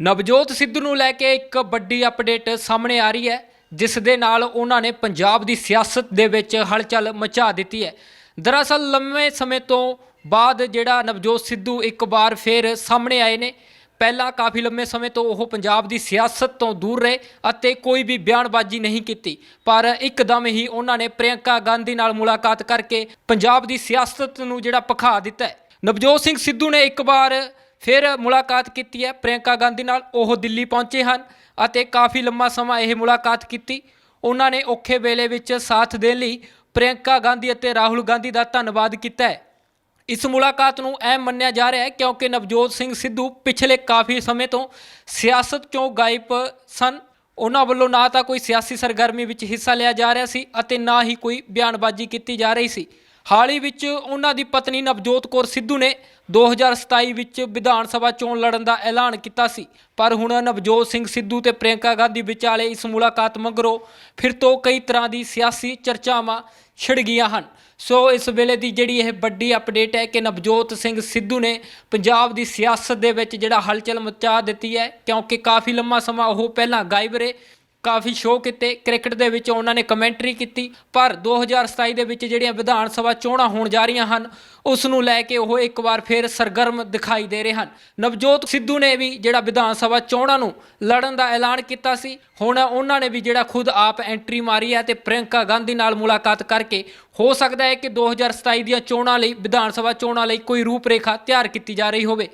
ਨਵਜੋਤ ਸਿੱਧੂ ਨੂੰ ਲੈ ਕੇ ਇੱਕ ਵੱਡੀ ਅਪਡੇਟ ਸਾਹਮਣੇ ਆ ਰਹੀ ਹੈ, ਜਿਸ ਦੇ ਨਾਲ ਉਹਨਾਂ ਨੇ ਪੰਜਾਬ ਦੀ ਸਿਆਸਤ ਦੇ ਵਿੱਚ ਹਲਚਲ ਮਚਾ ਦਿੱਤੀ ਹੈ। ਦਰਅਸਲ ਲੰਮੇ ਸਮੇਂ ਤੋਂ ਬਾਅਦ ਜਿਹੜਾ ਨਵਜੋਤ ਸਿੱਧੂ ਇੱਕ ਵਾਰ ਫੇਰ ਸਾਹਮਣੇ ਆਏ ਨੇ। ਪਹਿਲਾਂ ਕਾਫੀ ਲੰਮੇ ਸਮੇਂ ਤੋਂ ਉਹ ਪੰਜਾਬ ਦੀ ਸਿਆਸਤ ਤੋਂ ਦੂਰ ਰਹੇ ਅਤੇ ਕੋਈ ਵੀ ਬਿਆਨਬਾਜ਼ੀ ਨਹੀਂ ਕੀਤੀ, ਪਰ ਇੱਕਦਮ ਹੀ ਉਹਨਾਂ ਨੇ ਪ੍ਰਿਯੰਕਾ ਗਾਂਧੀ ਨਾਲ ਮੁਲਾਕਾਤ ਕਰਕੇ ਪੰਜਾਬ ਦੀ ਸਿਆਸਤ ਨੂੰ ਜਿਹੜਾ ਪਖਾ ਦਿੱਤਾ ਨਵਜੋਤ ਸਿੰਘ ਸਿੱਧੂ ਨੇ ਇੱਕ ਵਾਰ ਫਿਰ ਮੁਲਾਕਾਤ ਕੀਤੀ ਹੈ ਪ੍ਰਿਯੰਕਾ ਗਾਂਧੀ ਨਾਲ, ਉਹ ਦਿੱਲੀ ਪਹੁੰਚੇ ਹਨ ਅਤੇ ਕਾਫੀ ਲੰਮਾ ਸਮਾਂ ਇਹ ਮੁਲਾਕਾਤ ਕੀਤੀ। ਉਹਨਾਂ ਨੇ ਔਖੇ ਵੇਲੇ ਵਿੱਚ ਸਾਥ ਦੇਣ ਲਈ ਪ੍ਰਿਯੰਕਾ ਗਾਂਧੀ ਅਤੇ ਰਾਹੁਲ ਗਾਂਧੀ ਦਾ ਧੰਨਵਾਦ ਕੀਤਾ ਹੈ। ਇਸ ਮੁਲਾਕਾਤ ਨੂੰ ਅਹਿਮ ਮੰਨਿਆ ਜਾ ਰਿਹਾ ਹੈ ਕਿਉਂਕਿ ਨਵਜੋਤ ਸਿੰਘ ਸਿੱਧੂ ਪਿਛਲੇ ਕਾਫੀ ਸਮੇਂ ਤੋਂ ਸਿਆਸਤ ਚੋਂ ਗਾਇਬ ਸਨ। ਉਹਨਾਂ ਵੱਲੋਂ ਨਾ ਤਾਂ ਕੋਈ ਸਿਆਸੀ ਸਰਗਰਮੀ ਵਿੱਚ ਹਿੱਸਾ ਲਿਆ ਜਾ ਰਿਹਾ ਸੀ ਅਤੇ ਨਾ ਹੀ ਕੋਈ ਬਿਆਨਬਾਜ਼ੀ ਕੀਤੀ ਜਾ ਰਹੀ ਸੀ। ਹਾਲ ਹੀ ਵਿੱਚ ਉਹਨਾਂ ਦੀ ਪਤਨੀ ਨਵਜੋਤ ਕੌਰ ਸਿੱਧੂ ਨੇ 2027 ਵਿੱਚ ਵਿਧਾਨ ਸਭਾ ਚੋਣ ਲੜਨ ਦਾ ਐਲਾਨ ਕੀਤਾ ਸੀ। ਪਰ ਹੁਣ ਨਵਜੋਤ ਸਿੰਘ ਸਿੱਧੂ ਤੇ ਪ੍ਰਿਯੰਕਾ ਗਾਂਧੀ ਵਿਚਾਲੇ ਇਸ ਮੁਲਾਕਾਤ ਮਗਰੋਂ ਫਿਰ ਤੋਂ ਕਈ ਤਰ੍ਹਾਂ ਦੀ ਸਿਆਸੀ ਚਰਚਾਵਾਂ ਛਿੜ ਗਈਆਂ ਹਨ। ਸੋ ਇਸ ਵੇਲੇ ਦੀ ਜਿਹੜੀ ਇਹ ਵੱਡੀ ਅਪਡੇਟ ਹੈ ਕਿ ਨਵਜੋਤ ਸਿੰਘ ਸਿੱਧੂ ਨੇ ਪੰਜਾਬ ਦੀ ਸਿਆਸਤ ਦੇ ਵਿੱਚ ਜਿਹੜਾ ਹਲਚਲ ਮਚਾ ਦਿੱਤੀ ਹੈ, ਕਿਉਂਕਿ ਕਾਫੀ ਲੰਮਾ ਸਮਾਂ ਉਹ ਪਹਿਲਾਂ ਗਾਇਬ ਰਹੇ ਕਾਫੀ ਸ਼ੋਅ ਕੀਤੇ, ਕ੍ਰਿਕਟ ਦੇ ਵਿੱਚ ਉਹਨਾਂ ਨੇ ਕਮੈਂਟਰੀ ਕੀਤੀ, ਪਰ 2027 ਦੇ ਵਿੱਚ ਜਿਹੜੀਆਂ ਵਿਧਾਨ ਸਭਾ ਚੋਣਾਂ ਹੋਣ ਜਾ ਰਹੀਆਂ ਹਨ, ਉਸ ਨੂੰ ਲੈ ਕੇ ਉਹ ਇੱਕ ਵਾਰ ਫੇਰ ਸਰਗਰਮ ਦਿਖਾਈ ਦੇ ਰਹੇ ਹਨ। ਨਵਜੋਤ ਸਿੱਧੂ ਨੇ ਵੀ ਜਿਹੜਾ ਵਿਧਾਨ ਸਭਾ ਚੋਣਾਂ ਨੂੰ ਲੜਨ ਦਾ ਐਲਾਨ ਕੀਤਾ ਸੀ, ਹੁਣ ਉਹਨਾਂ ਨੇ ਵੀ ਜਿਹੜਾ ਖੁਦ ਆਪ ਐਂਟਰੀ ਮਾਰੀ ਹੈ ਤੇ ਪ੍ਰਿਯੰਕਾ ਗਾਂਧੀ ਨਾਲ ਮੁਲਾਕਾਤ ਕਰਕੇ, ਹੋ ਸਕਦਾ ਹੈ ਕਿ 2027 ਦੀਆਂ ਚੋਣਾਂ ਲਈ, ਵਿਧਾਨ ਸਭਾ ਚੋਣਾਂ ਲਈ ਕੋਈ ਰੂਪਰੇਖਾ ਤਿਆਰ ਕੀਤੀ ਜਾ ਰਹੀ ਹੋਵੇ।